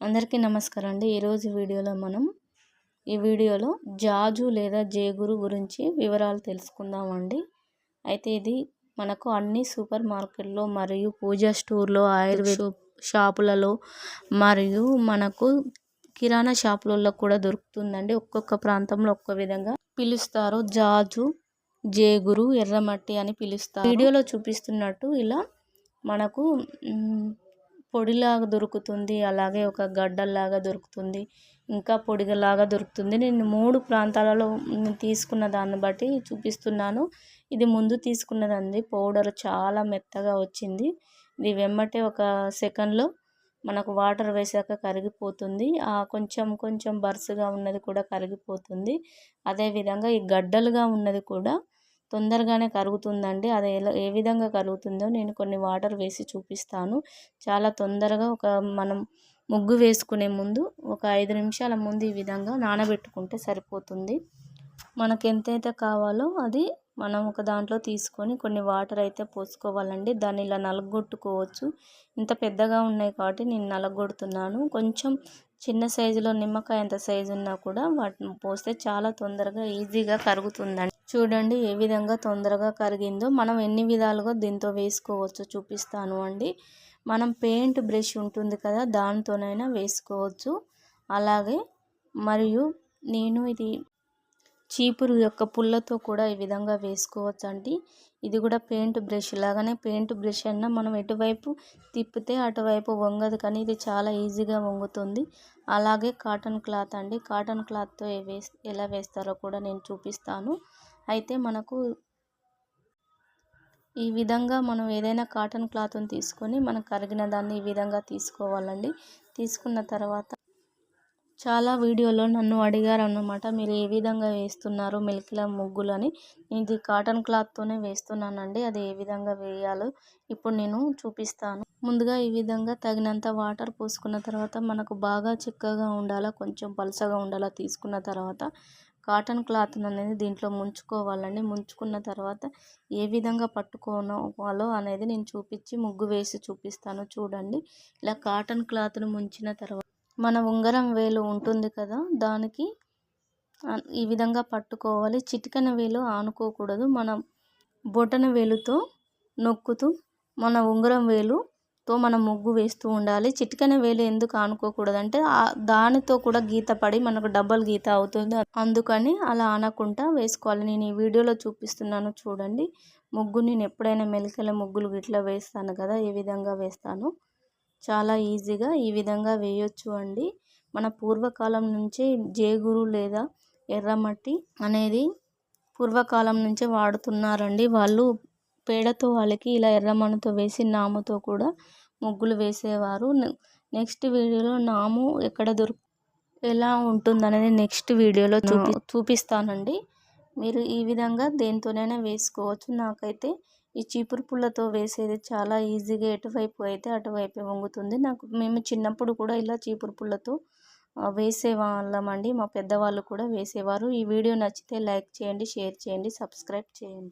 అందరికీ నమస్కారం అండి. ఈరోజు వీడియోలో మనం ఈ వీడియోలో జాజు లేదా జేగురు గురించి వివరాలు తెలుసుకుందామండి అయితే ఇది మనకు అన్ని సూపర్ మార్కెట్లో మరియు పూజా స్టోర్లో ఆయుర్వేద షాపులలో మరియు మనకు కిరాణా షాపులలో కూడా దొరుకుతుందండి. ఒక్కొక్క ప్రాంతంలో ఒక్క విధంగా పిలుస్తారు. జాజు జేగురు ఎర్రమట్టి అని పిలుస్తారు. వీడియోలో చూపిస్తున్నట్టు ఇలా మనకు పొడిలాగా దొరుకుతుంది. అలాగే ఒక గడ్డల్లాగా దొరుకుతుంది. ఇంకా పొడిగలాగా దొరుకుతుంది. నేను మూడు ప్రాంతాలలో తీసుకున్న దాన్ని బట్టి చూపిస్తున్నాను. ఇది ముందు తీసుకున్నదండి. పౌడర్ చాలా మెత్తగా వచ్చింది. ఇది వెమ్మటే ఒక సెకండ్లో మనకు వాటర్ వేసాక కరిగిపోతుంది. కొంచెం కొంచెం బరుసుగా ఉన్నది కూడా కరిగిపోతుంది. అదేవిధంగా ఈ గడ్డలుగా ఉన్నది కూడా తొందరగానే కరుగుతుందండి. అది ఎలా ఏ విధంగా కరుగుతుందో నేను కొన్ని వాటర్ వేసి చూపిస్తాను. చాలా తొందరగా ఒక మనం ముగ్గు వేసుకునే ముందు ఒక ఐదు నిమిషాల ముందు ఈ విధంగా నానబెట్టుకుంటే సరిపోతుంది. మనకు ఎంతైతే కావాలో అది మనం ఒక దాంట్లో తీసుకొని కొన్ని వాటర్ అయితే పోసుకోవాలండి. దాన్ని ఇలా నలగొట్టుకోవచ్చు. ఇంత పెద్దగా ఉన్నాయి కాబట్టి నేను నలగొడుతున్నాను. కొంచెం చిన్న సైజులో నిమ్మకాయ ఎంత సైజు ఉన్నా కూడా వాటిని పోస్తే చాలా తొందరగా ఈజీగా కరుగుతుందండి. చూడండి ఏ విధంగా తొందరగా కరిగిందో. మనం ఎన్ని విధాలుగా దీంతో వేసుకోవచ్చు చూపిస్తాను అండి. మనం పెయింట్ బ్రష్ ఉంటుంది కదా దానితోనైనా వేసుకోవచ్చు. అలాగే మరియు నేను ఇది చీపురు యొక్క పుల్లతో కూడా ఈ విధంగా వేసుకోవచ్చు అండి ఇది కూడా పెయింట్ బ్రష్ లాగానే పెయింట్ బ్రష్ అయినా మనం ఎటువైపు తిప్పితే అటువైపు వంగదు కానీ ఇది చాలా ఈజీగా వంగుతుంది. అలాగే కాటన్ క్లాత్ అండి. కాటన్ క్లాత్తో వేస్ ఎలా వేస్తారో కూడా నేను చూపిస్తాను. అయితే మనకు ఈ విధంగా మనం ఏదైనా కాటన్ క్లాత్ని తీసుకొని మనం కరిగిన దాన్ని ఈ విధంగా తీసుకోవాలండి. తీసుకున్న తర్వాత చాలా వీడియోలో నన్ను అడిగారు అన్నమాట మీరు ఏ విధంగా వేస్తున్నారు మిల్కిల ముగ్గులు అని ఇది కాటన్ క్లాత్తోనే వేస్తున్నానండి అది ఏ విధంగా వేయాలో ఇప్పుడు నేను చూపిస్తాను. ముందుగా ఈ విధంగా తగినంత వాటర్ పోసుకున్న తర్వాత మనకు బాగా చిక్కగా ఉండాలా కొంచెం పలసగా ఉండాలా తీసుకున్న తర్వాత కాటన్ క్లాత్ అనేది దీంట్లో ముంచుకోవాలండి. ముంచుకున్న తర్వాత ఏ విధంగా పట్టుకోవాలో అనేది నేను చూపించి ముగ్గు వేసి చూపిస్తాను. చూడండి. ఇలా కాటన్ క్లాత్ను ముంచిన తర్వాత మన ఉంగరం వేలు ఉంటుంది కదా దానికి ఈ విధంగా పట్టుకోవాలి. చిటికన వేలు ఆనుకోకూడదు. మనం బొటన వేలుతో నొక్కుతూ మన ఉంగరం వేలు తో మనం ముగ్గు వేస్తూ ఉండాలి. చిటికన వేలు ఎందుకు ఆనుకోకూడదంటే దానితో కూడా గీత పడి మనకు డబల్ గీత అవుతుంది. అందుకని అలా ఆనకుండా వేసుకోవాలి. నేను ఈ వీడియోలో చూపిస్తున్నాను చూడండి. ముగ్గు నేను ఎప్పుడైనా మెలికల ముగ్గులు ఇట్లా వేస్తాను కదా ఏ విధంగా వేస్తాను? చాలా ఈజీగా ఈ విధంగా వేయొచ్చు అండి. మన పూర్వకాలం నుంచే జేగురు లేదా ఎర్రమట్టి అనేది పూర్వకాలం నుంచే వాడుతున్నారండి. వాళ్ళు పేడతో వాళ్ళకి ఇలా ఎర్రమణితో వేసి నాముతో కూడా ముగ్గులు వేసేవారు. నెక్స్ట్ వీడియోలో నాము ఎక్కడ దొరుకు ఎలా ఉంటుందనేది నెక్స్ట్ వీడియోలో చూపి చూపిస్తానండి. మీరు ఈ విధంగా దేనితోనైనా వేసుకోవచ్చు. నాకైతే ఈ చీపురు పుల్లతో వేసేది చాలా ఈజీగా ఎటువైపు అయితే అటువైపు వంగుతుంది. నాకు మేము చిన్నప్పుడు కూడా ఇలా చీపురు పుల్లతో వేసేవాళ్ళమండి. మా పెద్దవాళ్ళు కూడా వేసేవారు. ఈ వీడియో నచ్చితే లైక్ చేయండి షేర్ చేయండి సబ్స్క్రైబ్ చేయండి.